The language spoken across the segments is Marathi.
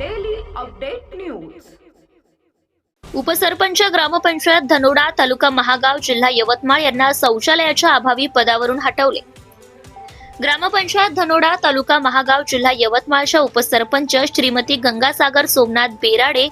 अपडेट न्यूज उपसरपंच ग्रामपंचायत धनोडा तालुका महागाव जिल्हा यवतमाळ यांना शौचालयाच्या अभावी पदावरून हटवले. ग्रामपंचायत धनोडा तालुका महागाव जिल्हा यवतमाळच्या उपसरपंच श्रीमती गंगासागर सोमनाथ बेराडे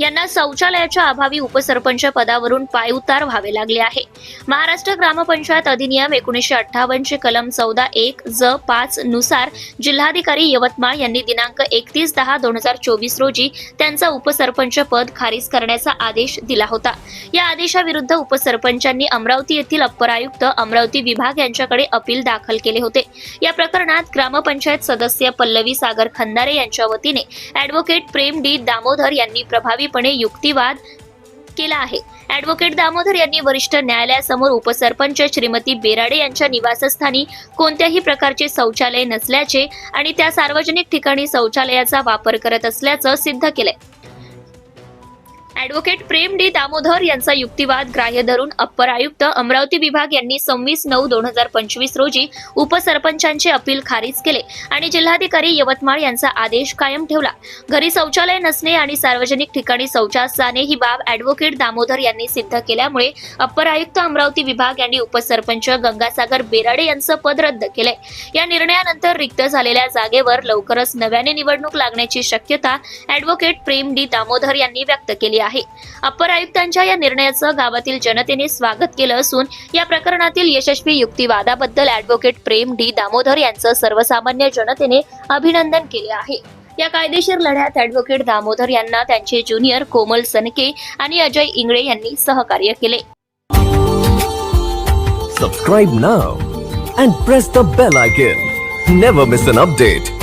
यांना शौचालयाच्या अभावी उपसरपंच पदावरून पायउतार व्हावे लागले आहे. महाराष्ट्र ग्रामपंचायत अधिनियम एकोणीसशे अठ्ठावन्नचे कलम चौदा एक ज पाच नुसार जिल्हाधिकारी यवतमाळ यांनी दिनांक एकतीस दहा दोन हजार चोवीस रोजी त्यांचा उपसरपंच पद खारिज करण्याचा आदेश दिला होता. या आदेशाविरुद्ध उपसरपंचांनी अमरावती येथील अप्पर आयुक्त अमरावती विभाग यांच्याकडे अपील दाखल केले होते. या प्रकरणात ग्रामपंचायत सदस्य पल्लवी सागर खंदारे यांच्या वतीने अॅडव्होकेट प्रेम डी दामोदर यांनी प्रभावी प्रभावीपणे युक्तिवाद केला आहे. ऍडव्होकेट दामोदर यांनी वरिष्ठ न्यायालयासमोर उपसरपंच श्रीमती बेराडे यांच्या निवासस्थानी कोणत्याही प्रकारचे शौचालय नसल्याचे आणि त्या सार्वजनिक ठिकाणी शौचालयाचा वापर करत असल्याचं सिद्ध केलंय. ॲडव्होकेट प्रेम डी दामोदर यांचा युक्तिवाद ग्राह्य धरून अप्पर आयुक्त अमरावती विभाग यांनी सव्वीस नऊ दोन हजार पंचवीस रोजी उपसरपंचांचे अपील खारिज केले आणि जिल्हाधिकारी यवतमाळ यांचा आदेश कायम ठेवला. घरी शौचालय नसणे आणि सार्वजनिक ठिकाणी शौचास जाणे ही बाब अॅडव्होकेट दामोदर यांनी सिद्ध केल्यामुळे अप्पर आयुक्त अमरावती विभाग यांनी उपसरपंच गंगासागर बेराडे यांचं पद रद्द केले या निर्णयानंतर रिक्त झालेल्या जागेवर लवकरच नव्याने निवडणूक लागण्याची शक्यता ॲडव्होकेट प्रेम डी दामोदर यांनी व्यक्त केली आहे. अप्पर आयुक्तांच्या या निर्णयाचं गावातील जनतेने स्वागत केलं असून या प्रकरणातील यशस्वी युक्तिवादाबद्दल अॅडव्होकेट प्रेम डी दामोदर यांचं सर्वसामान्य जनतेने अभिनंदन केले आहे. या कायदेशीर लढ्यात अॅडव्होकेट दामोदर यांना त्यांचे ज्युनियर कोमल सनके आणि अजय इंगळे यांनी सहकार्य केले. Subscribe now and press the bell icon never miss an update